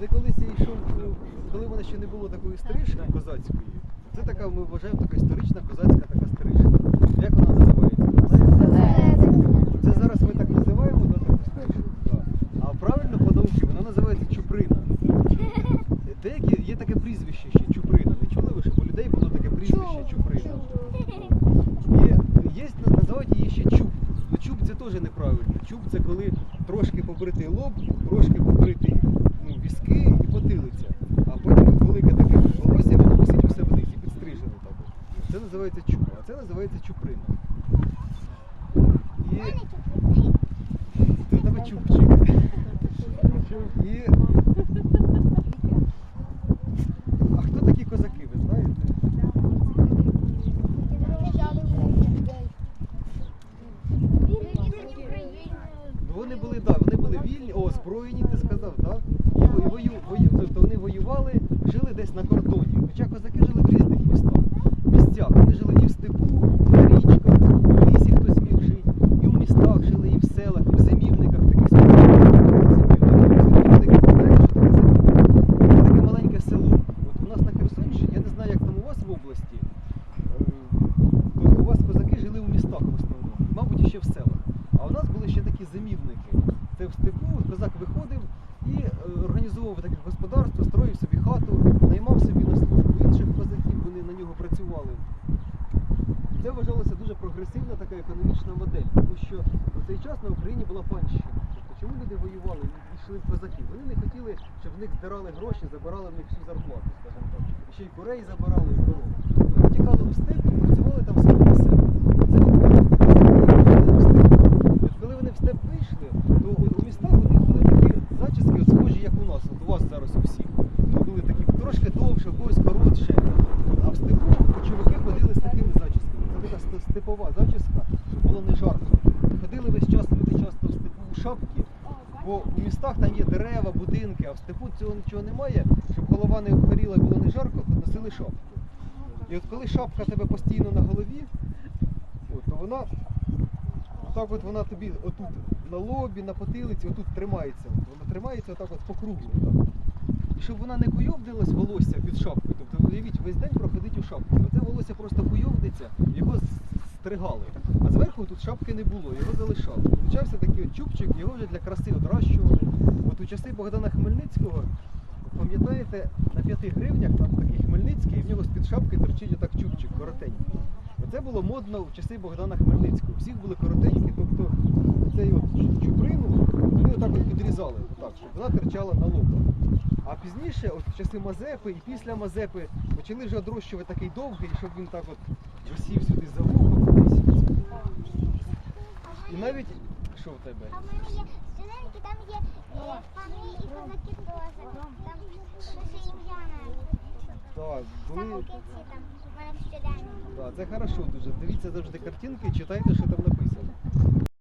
Це колись я йшов, е, коли в мене ще не було такої стрижки козацької. Це така, ми вважаємо, така історична козацька така стрижка. Як вона називається? Це зараз ми так називаємо, да, таку стрижку. Да. А правильно по-науці вона називається чуприна. Деякі є таке прізвище ще чуприна. Не чули ви, щоб у людей було таке прізвище чуприна? Є, є, називають її ще чуб. Ну чуб це теж неправильно. Чуб це коли трошки побритий лоб, трошки побритий візки і потилиця. А потім от велике таке волосся, воно висить усе вниз і підстрижене так. Це називається чупа, а це називається чуприна. І це тебе чубчик. І... А хто такі козаки, ви знаєте? Ну, Вони були, да, вони були вільні, о, озброєні, ти сказав, так? І, во- і вою, вою, тобто вони воювали, жили десь на кордоні. Хоча козаки жили в різних містах. Місцях. Вони жили і в степу, і на річках, і в лісі хтось міг жити, і в містах жили, і в селах, і в зимівниках таких. Зимівники, знаєш, що таке зимівник? Це таке маленьке село. От у нас на Херсонщині, я не знаю, як там у вас в області. Тобто у вас козаки жили у містах в основному, мабуть, ще в селах. А у нас були ще такі зимівники. Це в степу козак виходив і е, організовував таке господарство, строїв собі хату, наймав собі на службу інших козаків, вони на нього працювали. Це вважалося дуже прогресивна така економічна модель, тому що у цей час на Україні була панщина. Тобто чому люди воювали і йшли в козаки? Вони не хотіли, щоб в них здирали гроші, забирали в них всю зарплату, скажімо так. І ще й курей забирали, і коров. Вони тікали у степ і працювали там самі на себе. Оце от були козаки, які жили в степі. От коли вони в степ вийшли, то от у містах у них були такі зачіски, от схожі, як у нас, от у вас зараз у всіх. Вони були такі трошки довше, в когось коротше. А в степу чоловіки ходили з такими зачісками. Це така степова зачіска, щоб було не жарко. Ходили весь час, люди часто в степу у шапки, бо у містах там є дерева, будинки, а в степу цього нічого немає, щоб голова не обгоріла і було не жарко, носили шапку. І от коли шапка тебе постійно на голові, то вона так от вона тобі отут на лобі, на потилиці, отут тримається. Вона тримається отак от по кругу. Щоб вона не куйовдилась волосся під шапкою, тобто уявіть, весь день проходить у шапку. Оце волосся просто куйовдиться, його стригали. А зверху тут шапки не було, його залишали. Получався такий от чубчик, його вже для краси одращували. От у часи Богдана Хмельницького, пам'ятаєте, на 5 гривнях там такий Хмельницький, і в нього з-під шапки торчить отак чубчик коротенький. Оце було модно в часи Богдана Хмельницького. Всіх були коротенькі, тобто цей от чу- чуприну вони отак от підрізали, отак, щоб вона терчала на лоба. А пізніше, от в часи Мазепи і після Мазепи, почали вже одрощувати такий довгий, щоб він так от висів сюди за вухом. І навіть що в тебе? А в мене є синеньки, там є е, пани і козаки теж. Там ще ім'я навіть. Так, були. Так, це хорошо дуже. Дивіться завжди картинки читайте, що там написано.